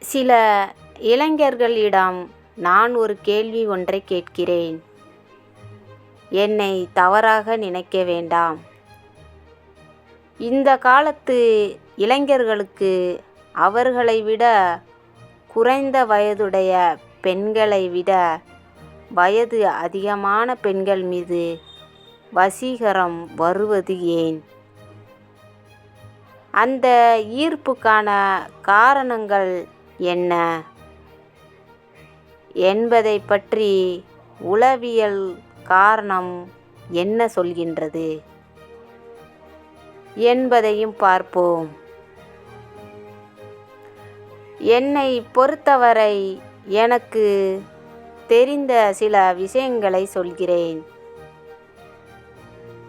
சில இளைஞர்களிடம் நான் ஒரு கேள்வி ஒன்றை கேட்கிறேன். என்னை தவறாக நினைக்க வேண்டாம். இந்த காலத்து இளைஞர்களுக்கு அவர்களை விட குறைந்த வயதுடைய பெண்களை விட வயது அதிகமான பெண்கள் மீது வசீகரம் வருவது ஏன்? அந்த ஈர்ப்புக்கான காரணங்கள் என்ன? என்பதை பற்றி உளவியல் காரணம் என்ன சொல்கின்றது? என்பதையும் பார்ப்போம். என்னை பொறுத்தவரை எனக்கு தெரிந்த சில விஷயங்களை சொல்கிறேன்.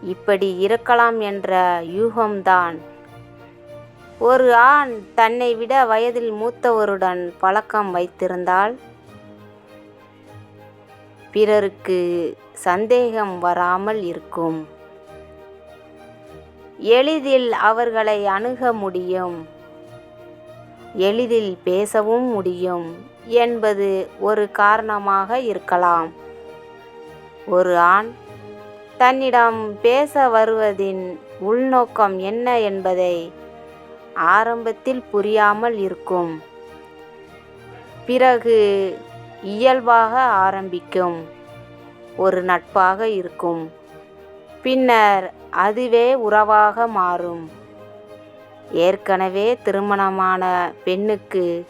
இப்படி இருக்கலாம் என்ற யூகம்தான். ஒரு ஆண் தன்னை விட வயதில் மூத்தவருடன் பழக்கம் வைத்திருந்தால் பிறருக்கு சந்தேகம் வராமல் இருக்கும். எளிதில் அவர்களை அணுக முடியும். எளிதில் பேசவும் முடியும் என்பது ஒரு காரணமாக இருக்கலாம். ஒரு ஆண் தன்னிடம் பேச வருவதின் உள்நோக்கம் என்ன என்பதை ஆரம்பத்தில் புரியாமல் இருக்கும். பிறகு இயல்பாக ஆரம்பிக்கும். ஒரு நட்பாக இருக்கும். பின்னர் அதுவே உறவாக மாறும். ஏற்கனவே திருமணமான பெண்ணுக்கு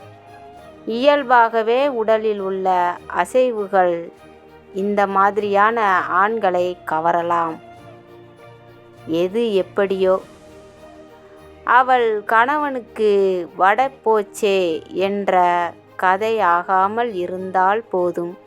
இயல்பாகவே உடலில் உள்ள அசைவுகள் இந்த மாதிரியான ஆண்களை கவரலாம். எது எப்படியோ அவள் கணவனுக்கு வட போச்சே என்ற கதை ஆகாமல் இருந்தால் போதும்.